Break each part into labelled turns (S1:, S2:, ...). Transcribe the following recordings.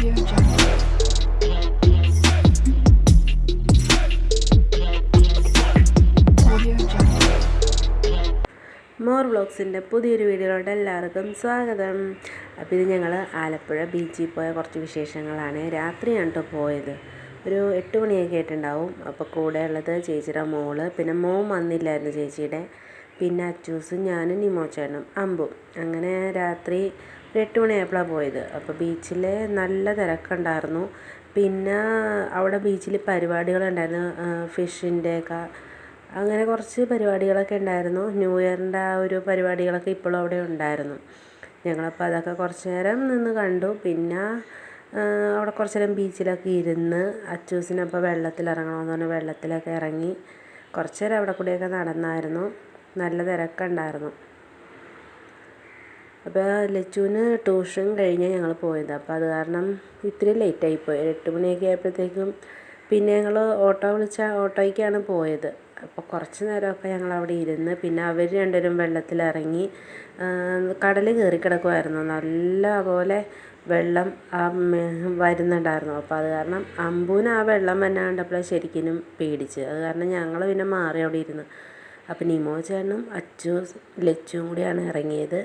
S1: More വ്ളോഗ്സിന്റെ പുതിയൊരു വീഡിയോയിലോട്ട് എല്ലാവർക്കും സ്വാഗതം. അപ്പോൾ ഇത് ഞങ്ങൾ ആലപ്പുഴ ബീച്ചിൽ പോയ കുറച്ച് വിശേഷങ്ങളാണ്. രാത്രിയാണ് കേട്ടോ പോയത്. ഒരു എട്ട് മണിയൊക്കെ ആയിട്ടുണ്ടാവും. അപ്പോൾ കൂടെ ഉള്ളത് ചേച്ചിയുടെ മോൾ. പിന്നെ മോൻ വന്നില്ലായിരുന്നു ചേച്ചിയുടെ. പിന്നെ അച്ചൂസും ഞാനും നിമോച്ചേട്ടനും അമ്പും. അങ്ങനെ രാത്രി ഒരു എട്ട് മണിയായപ്പോഴാണ് പോയത്. അപ്പോൾ ബീച്ചിൽ നല്ല തിരക്കുണ്ടായിരുന്നു. പിന്നെ അവിടെ ബീച്ചിൽ പരിപാടികളുണ്ടായിരുന്നു. ഫിഷിന്റെയൊക്കെ അങ്ങനെ കുറച്ച് പരിപാടികളൊക്കെ ഉണ്ടായിരുന്നു. ന്യൂ ഇയറിന്റെ ആ ഒരു പരിപാടികളൊക്കെ ഇപ്പോഴും അവിടെ ഉണ്ടായിരുന്നു. ഞങ്ങളപ്പോൾ അതൊക്കെ കുറച്ച് നേരം നിന്ന് കണ്ടു. പിന്നെ അവിടെ കുറച്ച് നേരം ബീച്ചിലൊക്കെ ഇരുന്ന് അച്ചൂസിനപ്പോൾ വെള്ളത്തിൽ ഇറങ്ങണമെന്ന് പറഞ്ഞ് വെള്ളത്തിലൊക്കെ ഇറങ്ങി കുറച്ച് നേരം അവിടെ കൂടെയൊക്കെ നടന്നായിരുന്നു. നല്ല തിരക്കുണ്ടായിരുന്നു. അപ്പോൾ ലച്ചുവിന് ട്യൂഷൻ കഴിഞ്ഞ് ഞങ്ങൾ പോയത്. അപ്പോൾ അത് കാരണം ഇത്തിരി ലേറ്റായിപ്പോയി എട്ട് മണിയൊക്കെ ആയപ്പോഴത്തേക്കും പിന്നെ ഞങ്ങൾ ഓട്ടോ വിളിച്ച ഓട്ടോയ്ക്കാണ് പോയത്. അപ്പോൾ കുറച്ച് നേരമൊക്കെ ഞങ്ങൾ അവിടെ ഇരുന്ന് പിന്നെ അവർ രണ്ടുപേരും വെള്ളത്തിലിറങ്ങി കടൽ കയറി കിടക്കുമായിരുന്നു നല്ല പോലെ വെള്ളം ആ വരുന്നുണ്ടായിരുന്നു. അപ്പോൾ അത് കാരണം അമ്പൂന് ആ വെള്ളം വന്നെ കണ്ടപ്പോൾ ശരിക്കും പേടിച്ച്. അത് കാരണം ഞങ്ങൾ പിന്നെ മാറി അവിടെ ഇരുന്നു. അപ്പോൾ നിമോ ചേട്ടനും അച്ചു ലച്ചും കൂടിയാണ് ഇറങ്ങിയത്.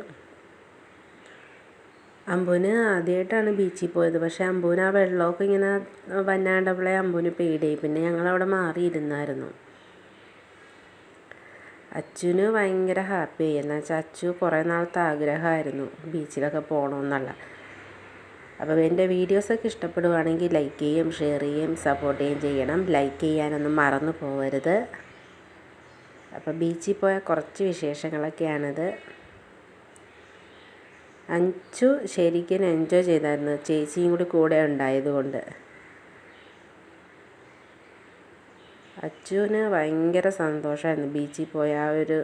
S1: അമ്പൂന് ആദ്യമായിട്ടാണ് ബീച്ചിൽ പോയത്. പക്ഷേ അമ്പൂന് ആ വെള്ളമൊക്കെ ഇങ്ങനെ വന്നാണ്ടപ്പോഴേ അമ്പൂന് പേടിയായി. പിന്നെ ഞങ്ങളവിടെ മാറിയിരുന്നായിരുന്നു. അച്ചുവിന് ഭയങ്കര ഹാപ്പി ആയി എന്ന് വെച്ചാൽ അച്ചു കുറേ നാളത്തെ ആഗ്രഹമായിരുന്നു ബീച്ചിലൊക്കെ പോകണമെന്നുള്ള. അപ്പോൾ എന്റെ വീഡിയോസൊക്കെ ഇഷ്ടപ്പെടുവാണെങ്കിൽ ലൈക്ക് ചെയ്യുകയും ഷെയർ ചെയ്യുകയും സപ്പോർട്ട് ചെയ്യുകയും ചെയ്യണം. ലൈക്ക് ചെയ്യാനൊന്നും മറന്നു പോകരുത് അപ്പോൾ ബീച്ചിൽ പോയ കുറച്ച് വിശേഷങ്ങളൊക്കെയാണിത്. അഞ്ചു ശരിക്കും എൻജോയ് ചെയ്തായിരുന്നു. ചേച്ചിയും കൂടി കൂടെ ഉണ്ടായതുകൊണ്ട്. അച്ചുവിന് ഭയങ്കര സന്തോഷമായിരുന്നു ബീച്ചിൽ പോയ ആ ഒരു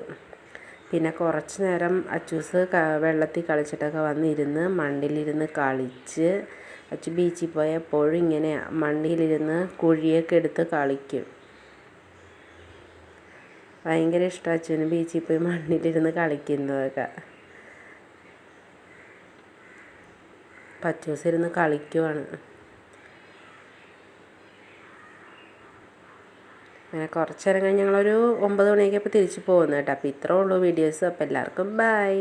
S1: പിന്നെ കുറച്ച് നേരം അച്ചൂസ് വെള്ളത്തിൽ കളിച്ചിട്ടൊക്കെ വന്നിരുന്ന് മണ്ണിലിരുന്ന് കളിച്ച് അച്ചു ബീച്ചിൽ പോയ ഇങ്ങനെ മണ്ണിലിരുന്ന് കുഴിയൊക്കെ എടുത്ത് കളിക്കും. ഭയങ്കര ഇഷ്ടം അച്ഛനും ബീച്ചിൽ പോയി മണ്ണിലിരുന്ന് കളിക്കുന്നതൊക്കെ. പച്ചൂസ് ഇരുന്ന് കളിക്കുവാണ്. അങ്ങനെ കുറച്ച് കഴിഞ്ഞ് ഞങ്ങളൊരു ഒമ്പത് മണിയൊക്കെ ആയപ്പോൾ തിരിച്ച് പോകുന്നു കേട്ടോ. അപ്പോൾ ഇത്രേ ഉള്ളൂ വീഡിയോസ്. അപ്പോൾ എല്ലാവർക്കും ബൈ